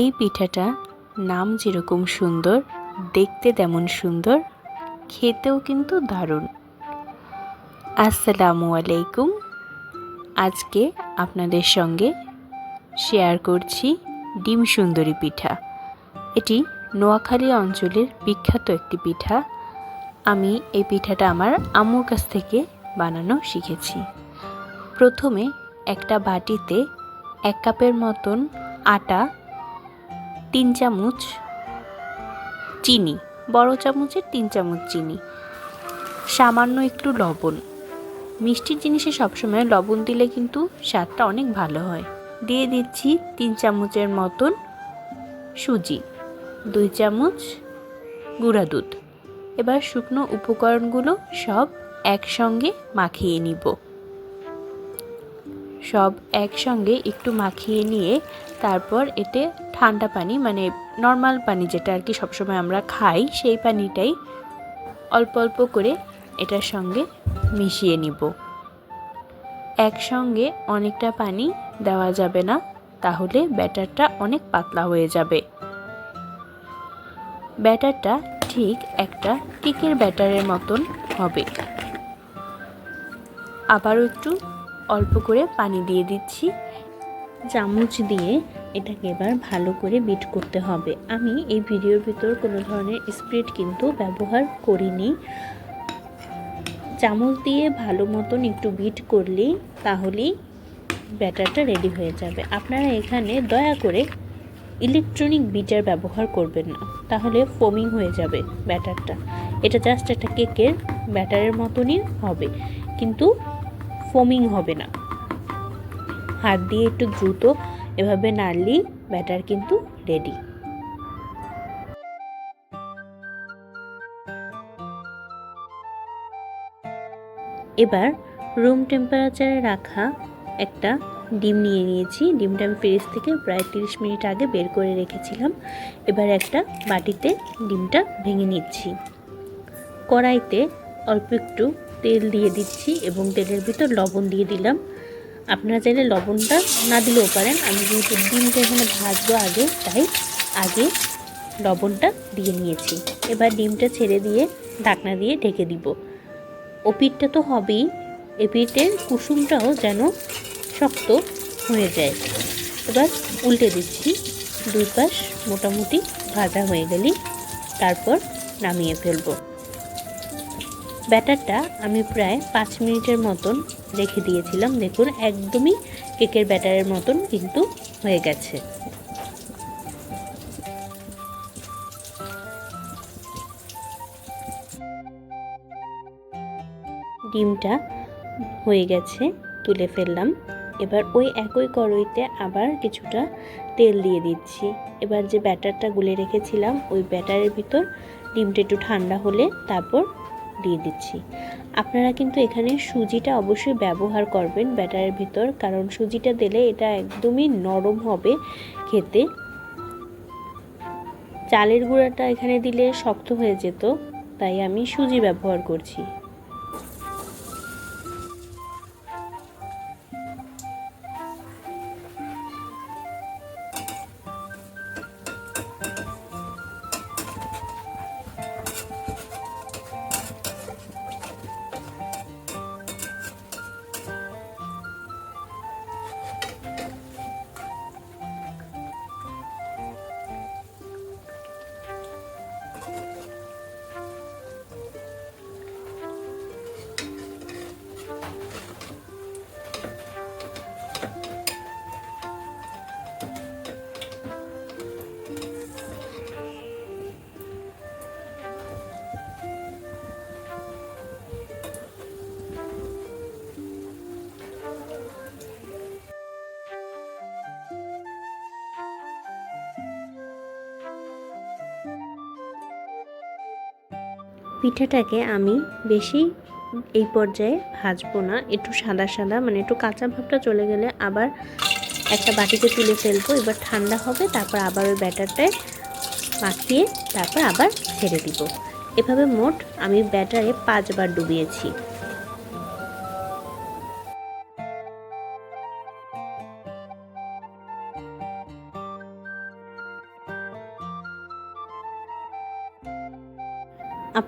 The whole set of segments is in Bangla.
এই পিঠাটা নাম যেরকম সুন্দর, দেখতে তেমন সুন্দর, খেতেও কিন্তু দারুণ। আসসালামু আলাইকুম। আজকে আপনাদের সঙ্গে শেয়ার করছি ডিম সুন্দরী পিঠা। এটি নোয়াখালী অঞ্চলের বিখ্যাত একটি পিঠা। আমি এই পিঠাটা আমার আম্মুর কাছ থেকে বানানো শিখেছি। প্রথমে একটা বাটিতে এক কাপের মতন আটা তিন চামচ চিনি, বড় চামচের তিন চামচ চিনি, সামান্য একটু লবণ। মিষ্টির জিনিসে সবসময় লবণ দিলে কিন্তু স্বাদটা অনেক ভালো হয়। দিয়ে দিচ্ছি তিন চামচের মতন সুজি, দুই চামচ গুঁড়া দুধ। এবার শুকনো উপকরণগুলো সব একসঙ্গে মাখিয়ে নিব। সব একসঙ্গে একটু মাখিয়ে নিয়ে তারপর এতে ঠান্ডা পানি মানে নর্মাল পানি যেটা আর কি সবসময় আমরা খাই, সেই পানিটাই অল্প অল্প করে এটার সঙ্গে মিশিয়ে নিব। একসঙ্গে অনেকটা পানি দেওয়া যাবে না, তাহলে ব্যাটারটা অনেক পাতলা হয়ে যাবে। ব্যাটারটা ঠিক একটা কেকের ব্যাটারের মতন হবে। আবারও একটু অল্প করে পানি দিয়ে দিচ্ছি। চামচ দিয়ে এটাকে এবার ভালো করে বিট করতে হবে। আমি এই ভিডিওর ভিতর কোনো ধরনের স্প্রিট কিন্তু ব্যবহার করিনি। চামচ দিয়ে ভালো মতন একটু বিট করলেই তাহলেই ব্যাটারটা রেডি হয়ে যাবে। আপনারা এখানে দয়া করে ইলেকট্রনিক বিটার ব্যবহার করবেন না, তাহলে ফোমিং হয়ে যাবে ব্যাটারটা। এটা জাস্ট একটা কেকের ব্যাটারের মতনই হবে। কিন্তু ফোমিং হবে না। হাত দিয়ে একটু দ্রুত এভাবে নাড়লেই ব্যাটার কিন্তু রেডি। এবার রুম টেম্পারেচারে রাখা একটা ডিম নিয়ে নিয়েছি। ডিমটা আমি ফ্রিজ থেকে প্রায় তিরিশ মিনিট আগে বের করে রেখেছিলাম। এবার একটা বাটিতে ডিমটা ভেঙে নিচ্ছি। কড়াইতে অল্প একটু তেল দিয়ে দিচ্ছি এবং তেলের ভিতর লবণ দিয়ে দিলাম। আপনারা চাইলে লবণটা না দিলেও পারেন। আমি যেহেতু ডিমটা এখানে ভাজবো আগে, তাই আগে লবণটা দিয়ে নিয়েছি। এবার ডিমটা ছেড়ে দিয়ে ঢাকনা দিয়ে ঢেকে দিব। ও পিঠটা তো হবেই। এ পিঠের কুসুমটাও যেন শক্ত হয়ে যায়। এবার উল্টে দিচ্ছি। দুই পাশ মোটামুটি ভাজা হয়ে গেলেই তারপর নামিয়ে ফেলব। ব্যাটারটা আমি প্রায় পাঁচ মিনিটের মতন রেখে দিয়েছিলাম। দেখুন, একদমই কেকের ব্যাটারের মতন কিন্তু হয়ে গেছে। ডিমটা হয়ে গেছে, তুলে ফেললাম। এবার ওই একই কড়াইতে আবার কিছুটা তেল দিয়ে দিচ্ছি। এবার যে ব্যাটারটা গুলে রেখেছিলাম, ওই ব্যাটারের ভিতর ডিমটা একটু ঠান্ডা হলে তারপর দিয়ে দিচ্ছি। আপনারা কিন্তু এখানে সুজিটা অবশ্যই ব্যবহার করবেন ব্যাটারের ভিতর, কারণ সুজিটা দিলে এটা একদমই নরম হবে খেতে। চালের গুঁড়াটা এখানে দিলে শক্ত হয়ে যেত, তাই আমি সুজি ব্যবহার করছি। পিঠাটাকে আমি বেশি এই পর্যায়ে ভাজবো না। একটু সাদা সাদা মানে একটু কাঁচা ভাবটা চলে গেলে আবার একটা বাটিতে তুলে ফেলব, এবার ঠান্ডা হবে, তারপর আবার ওই ব্যাটারটায় মাখিয়ে তারপর আবার ছেড়ে দিব। এভাবে মোট আমি ব্যাটারে পাঁচবার ডুবিয়েছি।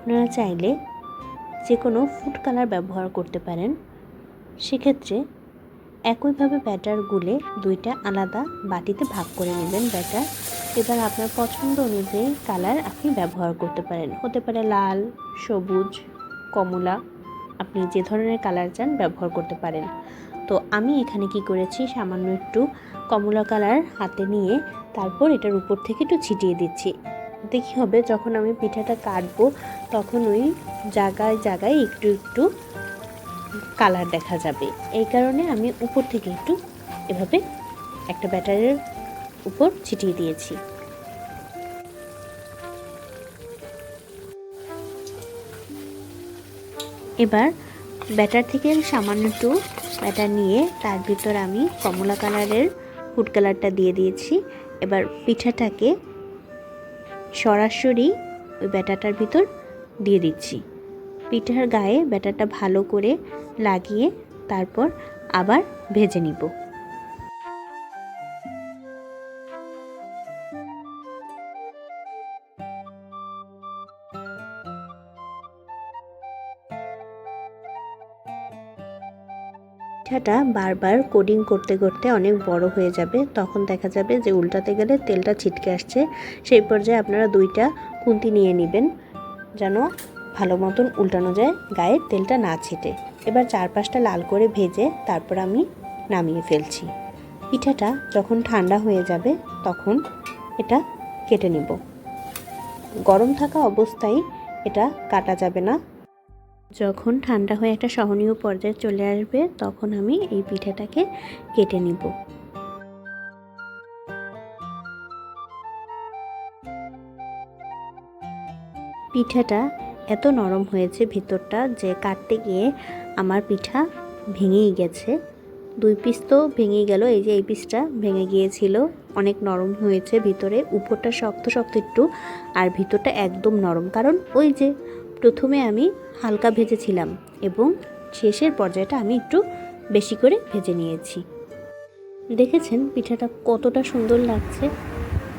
আপনারা চাইলে যে কোনো ফুড কালার ব্যবহার করতে পারেন। সেক্ষেত্রে একইভাবে ব্যাটার গুলে দুইটা আলাদা বাটিতে ভাগ করে নেবেন ব্যাটার। এবার আপনার পছন্দ অনুযায়ী কালার আপনি ব্যবহার করতে পারেন। হতে পারে লাল, সবুজ, কমলা, আপনি যে ধরনের কালার চান ব্যবহার করতে পারেন। তো আমি এখানে কি করেছি, সামান্য একটু কমলা কালার হাতে নিয়ে তারপর এটার উপর থেকে একটু ছিটিয়ে দিচ্ছি। দেখি হবে, যখন আমি পিঠাটা কাটবো তখন ওই জায়গায় জায়গায় একটু একটু কালার দেখা যাবে। এই কারণে আমি উপর থেকে একটু এভাবে একটা ব্যাটারের উপর ছিটিয়ে দিয়েছি। এবার ব্যাটার থেকে সামান্য একটু ব্যাটার নিয়ে তার ভিতর আমি কমলা কালারের ফুড কালারটা দিয়ে দিয়েছি। এবার পিঠাটাকে সরাসরি ওই ব্যাটাটার ভিতর দিয়ে দিচ্ছি। পিঠার গায়ে ব্যাটারটা ভালো করে লাগিয়ে তারপর আবার ভেজে নিব। পিঠাটা বারবার কোডিং করতে করতে অনেক বড় হয়ে যাবে, তখন দেখা যাবে যে উল্টাতে গেলে তেলটা ছিটকে আসছে। সেই পর্যায়ে আপনারা দুইটা কুন্তি নিয়ে নেবেন। যেন ভালো মতন উল্টানো যায়, গায়ে তেলটা না ছিটে। এবার চারপাশটা লাল করে ভেজে তারপর আমি নামিয়ে ফেলছি। পিঠাটা যখন ঠান্ডা হয়ে যাবে, তখন এটা কেটে নিব। গরম থাকা অবস্থায় এটা কাটা যাবে না। যখন ঠান্ডা হয়ে একটা সহনীয় পর্যায়ে চলে আসবে, তখন আমি এই পিঠাটাকে কেটে নিব। পিঠাটা এত নরম হয়েছে ভিতরটা যে কাটতে গিয়ে আমার পিঠা ভেঙেই গেছে। দুই পিস তো ভেঙেই গেল, এই যে এই পিসটা ভেঙে গিয়েছিল। অনেক নরম হয়েছে ভিতরে, উপরটা শক্ত শক্ত একটু, আর ভিতরটা একদম নরম। কারণ ওই যে প্রথমে আমি হালকা ভেজেছিলাম এবং শেষের পর্যায়টা আমি একটু বেশি করে ভেজে নিয়েছি। দেখেছেন পিঠাটা কতটা সুন্দর লাগছে?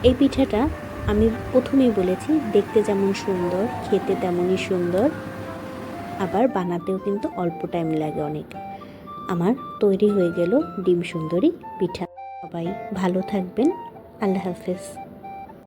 এই পিঠাটা আমি প্রথমেই বলেছি, দেখতে যেমন সুন্দর, খেতে তেমনই সুন্দর, আবার বানাতেও কিন্তু অল্প টাইম লাগে অনেক। আমার তৈরি হয়ে গেল ডিম সুন্দরী পিঠা। সবাই ভালো থাকবেন। আল্লাহ হাফেজ।